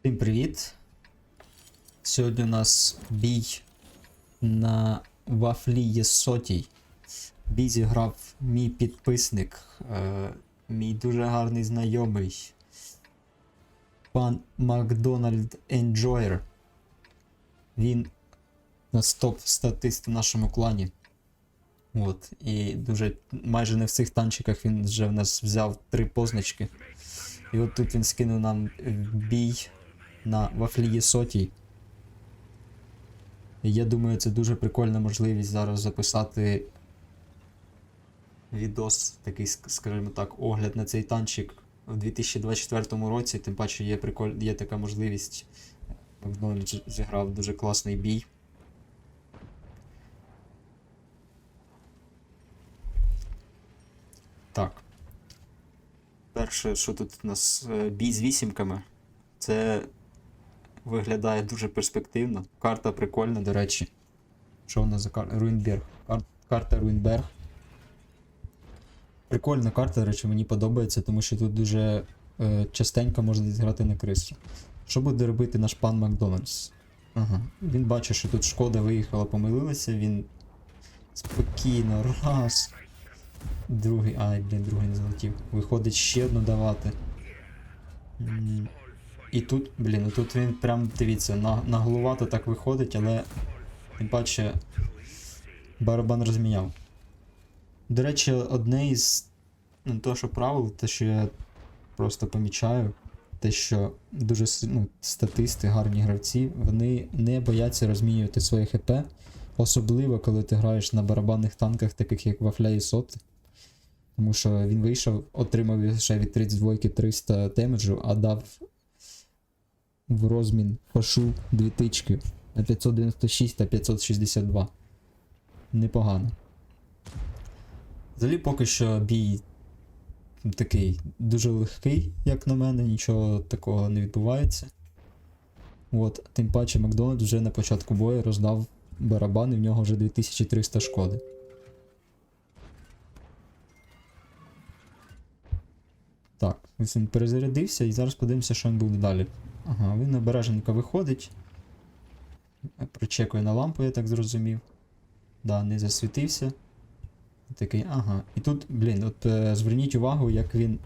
Всім привіт! Сьогодні у нас бій на вафлі є сотій. Бій зіграв мій підписник, е, мій дуже гарний знайомий. Пан Макдональд Енджойер. Він у нас топ-статист в нашому клані. От, і дуже майже на всіх танчиках він вже в нас взяв три позначки. І от тут він скинув нам бій на вафлії сотій. Я думаю, це дуже прикольна можливість зараз записати відос, такий, скажімо так, огляд на цей танчик в 2024 році. Тим паче є, приколь... є така можливість. Макдональдс зіграв дуже класний бій. Так. Перше, що тут у нас е, бій з вісімками. Це виглядає дуже перспективно. Карта прикольна, до речі. Що вона за карта? Руінберг. Кар... Карта Руінберг. Прикольна карта, до речі, мені подобається, тому що тут дуже е, частенько можна зіграти на крисі. Що буде робити наш пан Макдональдс? Ага. Він бачить, що тут шкода виїхала, помилилася, він спокійно, раз. Другий. Ай, блін, другий не залетів. Виходить ще одну давати. І тут, блін, тут він прям, дивіться, на, наглувато так виходить, але тим паче барабан розміняв. До речі, одне із ну, то, що правил, те, що я просто помічаю, те, що дуже ну, статисти, гарні гравці, вони не бояться розмінювати своє ХП, особливо коли ти граєш на барабанних танках, таких як Вафля і Сот. Тому що він вийшов, отримав ще від 32 300 демеджу, а дав в розмін фашу дві тички на 596 та 562. Непогано. Взагалі поки що бій такий дуже легкий, як на мене, нічого такого не відбувається. От, тим паче Макдональд вже на початку бою роздав барабан і в нього вже 2300 шкоди. Так, ось він перезарядився і зараз подивимося, що він буде далі. Ага, він обереженько виходить. Причекує на лампу, я так зрозумів. Да, не засвітився. Такий, ага. І тут, блін, от е, зверніть увагу, як він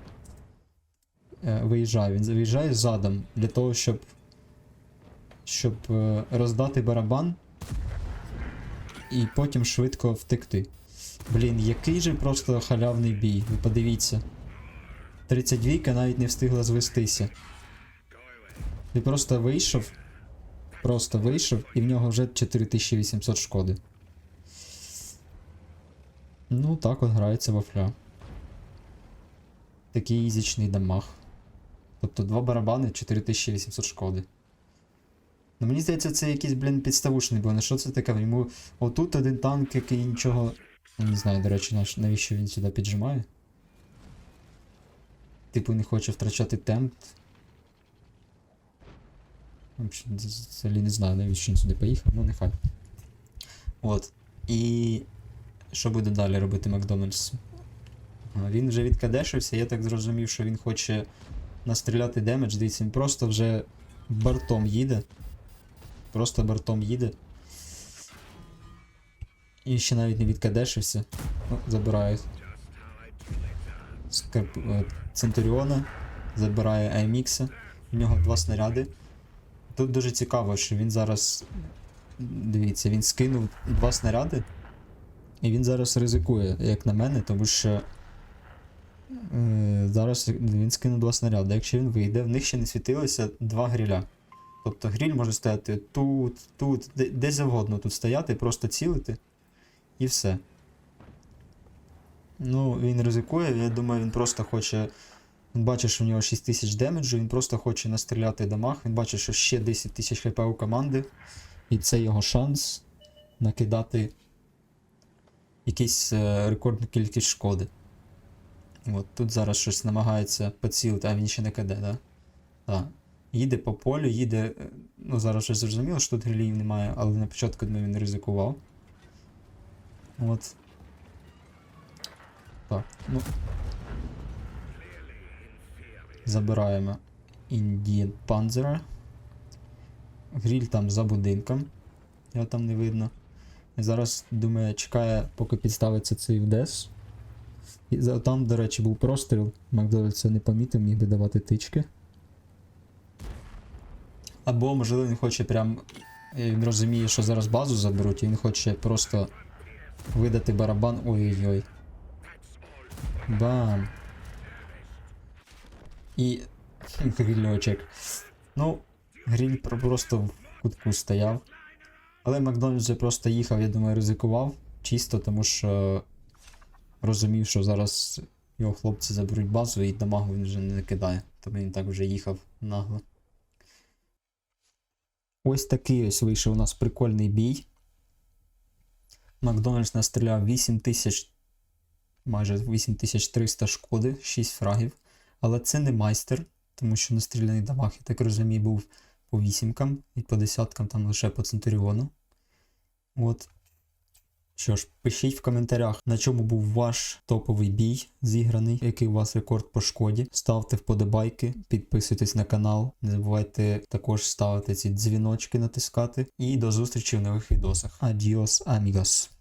е, виїжджає. Він виїжджає задом для того, щоб. Щоб е, роздати барабан і потім швидко втекти. Блін, який же просто халявний бій, ви подивіться. 32 навіть не встигла звестися. Ти просто вийшов. Просто вийшов, і в нього вже 4800 шкоди. Ну, так от грається вафля. Такий ізічний дамаг. Тобто два барабани 4800 шкоди. Ну мені здається, це якийсь, блін, підставушний, бо на що це таке? Йому отут один танк, який нічого. Я Не знаю, до речі, навіщо він сюди піджимає. Типу не хоче втрачати темп. Взагалі не знаю, навіщо він сюди поїхав, ну нехай. От. І що буде далі робити Макдональдс? Він вже відкадешився, я так зрозумів, що він хоче настріляти демедж. Дивіться, він просто вже бортом їде. Просто бортом їде. І ще навіть не відкадешився. Ну, забирають. Е, Центуріона, забирає Аймікса. У нього два снаряди. Тут дуже цікаво, що він зараз. Дивіться, він скинув два снаряди. І він зараз ризикує, як на мене, тому що. Е, зараз він скинув два снаряди. Якщо він вийде, в них ще не світилося два гріля. Тобто гріль може стояти тут, тут, де, де завгодно тут стояти, просто цілити. І все. Ну, він ризикує, я думаю, він просто хоче. Він бачить, що в нього 6 тисяч демеджу, він просто хоче настріляти дамаг. Він бачить, що ще 10 тисяч хп у команди. І це його шанс накидати якийсь е, рекордну кількість шкоди. От тут зараз щось намагається поцілити, а він ще не киде, да? Так. Їде по полю, їде. е, Ну, зараз вже зрозуміло, що тут грилів немає, але на початку він ризикував. От. Так, ну. Забираємо Indian Panzer. Гріль там за будинком. Його там не видно. І зараз, думаю, чекає, поки підставиться цей ВДС. І там, до речі, був простріл. Макдональдс це не помітив, міг би давати тички. Або, можливо, він хоче прям. е, Він розуміє, що зараз базу заберуть, і він хоче просто видати барабан. Ой-ой-ой. Бам. І. Грильочок. Ну, гриль просто в кутку стояв. Але Макдональдс вже просто їхав, я думаю, ризикував. Чисто тому що розумів, що зараз його хлопці заберуть базу і дамагу він вже не кидає. Тому він так вже їхав нагло. Ось такий ось вийшов у нас прикольний бій. Макдональдс настріляв 8000, майже 8300 шкоди, 6 фрагів. Але це не майстер, тому що настріляний дамаг, я так розумію, був по вісімкам і по десяткам там лише по Центуріону. От. Що ж, пишіть в коментарях, на чому був ваш топовий бій зіграний, який у вас рекорд по шкоді. Ставте вподобайки, підписуйтесь на канал. Не забувайте також ставити ці дзвіночки натискати. І до зустрічі в нових відосах. Адіос, амігос.